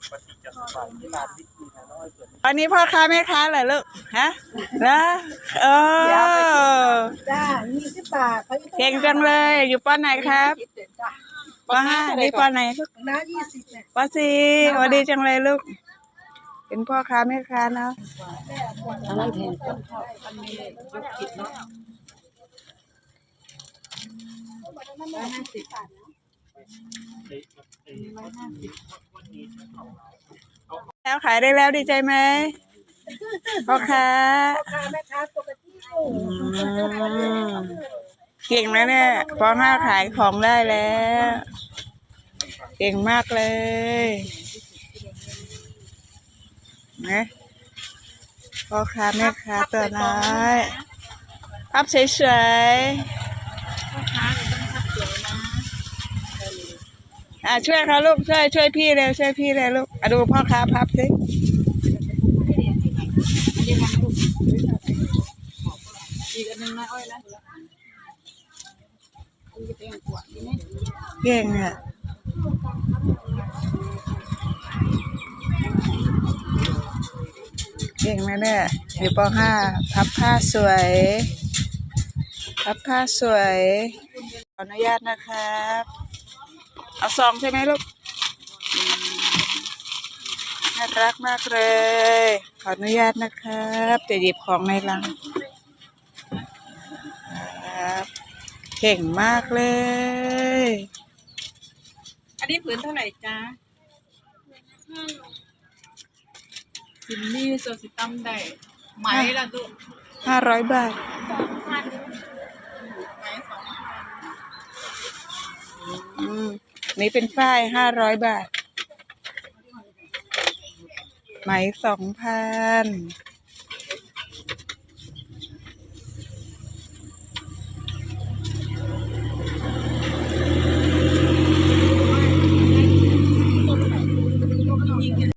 อยส่วนอันนี้พ่อค้าแม่ค้าเหรอลูกฮะนะเออจ้ายี่สิบบาทเขาเก่งจังเลย อยู่ป้อนไหนครับจ้าป้อนห้านี่ป้อนไหนลูกน้ายี่สิบเนี่ยป้อนสี่สวัสดีจังเลยลูก เป็นพ่อค้าแม่ค้าเนาะอันนั้นแพงแล้วขา ยได้แล้วดีใจไหมพ่อค้าค่าแม่ค้าปกติอืมเก่งแล้วเนี่ยปห้าขายของได้แล้ว เก่งมากเลยนะพ่อค้าแม่ค้าตัวน้อยพับเฉยๆ อะช่วยเขาลูกช่วยช่วยพี่เร็วช่วยพี่เร็วลูกอะดูพ่อค้าพับสิเก่งอะเก่งนะเนี่ยอยู่ปห้าพับผ้าสวย พับผ้าสวย ขออนุญาตนะครับ เอาซองใช่ไหมลูกอืมน่ารักมากเลย ขออนุญาตนะครับจะหยิบของในลังครับเก่งมากเลย อันนี้ผืนเท่าไหร่จ้าสินนี่โซสิตั้มได้ไหมล่ะตุห้าร้อยบาท นี่เป็นฝ้ายห้าร้อยบาท ไหมสองพัน